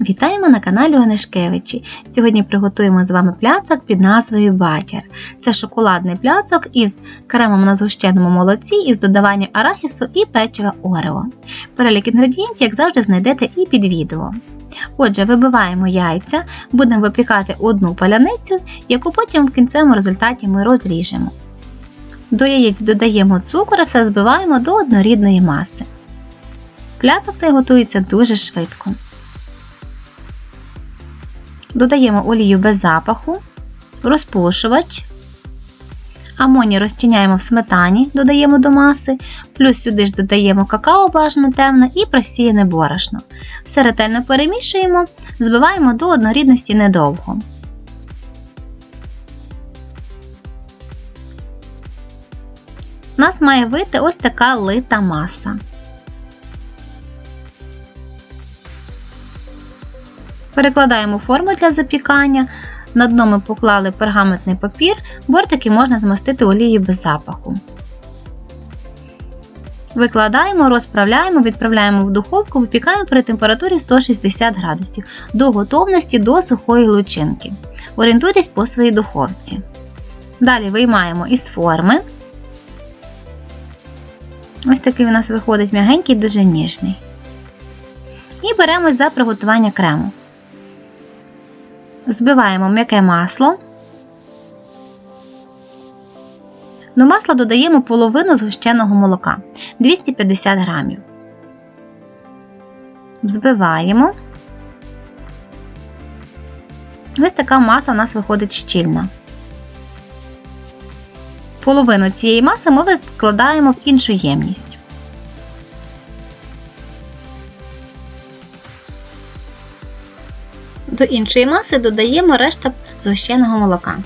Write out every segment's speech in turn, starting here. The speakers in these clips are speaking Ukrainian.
Вітаємо на каналі Онешкевичі. Сьогодні приготуємо з вами пляцок під назвою Батір. Це шоколадний пляцок із кремом на згущеному молоці із додаванням арахісу і печива Орео. Перелік інгредієнтів, як завжди, знайдете і під відео. Отже, вибиваємо яйця, будемо випікати одну паляницю, яку потім в кінцевому результаті ми розріжемо. До яєць додаємо цукор і все збиваємо до однорідної маси. Пляцок цей готується дуже швидко. Додаємо олію без запаху, розпушувач. Амоні розчиняємо в сметані, додаємо до маси, плюс сюди ж додаємо какао бажане темне і просіяне борошно. Все ретельно перемішуємо, збиваємо до однорідності недовго. У нас має вийти ось така лита маса. Перекладаємо форму для запікання. На дно ми поклали пергаментний папір, бортики можна змастити олією без запаху. Викладаємо, розправляємо, відправляємо в духовку, випікаємо при температурі 160 градусів до готовності до сухої лучинки. Орієнтуйтесь по своїй духовці. Далі виймаємо із форми. Ось такий у нас виходить м'ягенький, дуже ніжний. І беремось за приготування крему. Збиваємо м'яке масло. До масла додаємо половину згущеного молока 250 грамів. Взбиваємо. Ось така маса у нас виходить щільна. Половину цієї маси ми відкладаємо в іншу ємність. До іншої маси додаємо решта згущеного молока.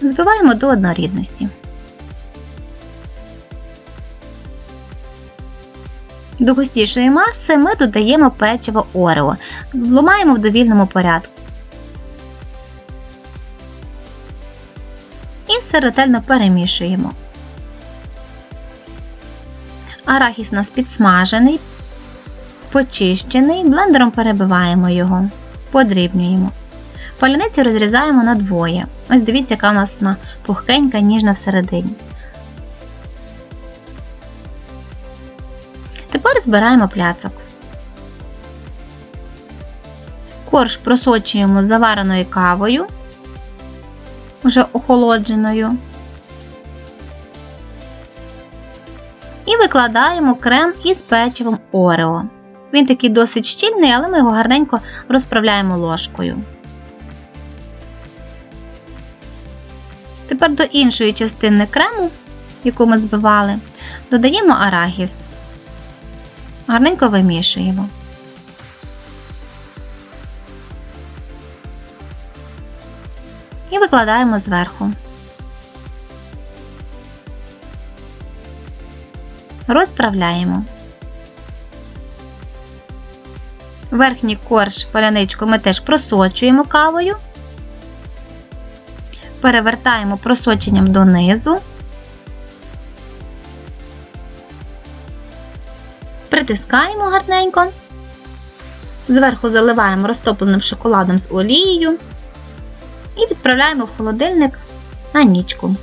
Збиваємо до однорідності. До густішої маси ми додаємо печиво Орео, ломаємо в довільному порядку. І все ретельно перемішуємо. Арахіс у нас підсмажений, почищений, блендером перебиваємо його, подрібнюємо. Паляницю розрізаємо на двоє. Ось дивіться, яка у нас вона пухкенька, ніжна всередині. Тепер збираємо пляцок. Корж просочуємо завареною кавою, вже охолодженою. І викладаємо крем із печивом Орео. Він такий досить щільний, але ми його гарненько розправляємо ложкою. Тепер до іншої частини крему, яку ми збивали, додаємо арахіс. Гарненько вимішуємо. І викладаємо зверху. Розправляємо. Верхній корж паляничку ми теж просочуємо кавою, перевертаємо просоченням донизу, притискаємо гарненько, зверху заливаємо розтопленим шоколадом з олією і відправляємо в холодильник на нічку.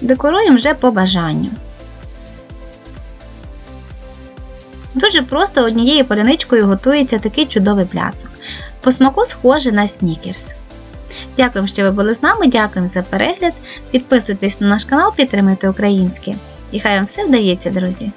Декоруємо вже по бажанню. Дуже просто однією поляничкою готується такий чудовий пляцок. По смаку схоже на снікерс. Дякуємо, що ви були з нами, дякуємо за перегляд. Підписуйтесь на наш канал, підтримуйте українське. І хай вам все вдається, друзі!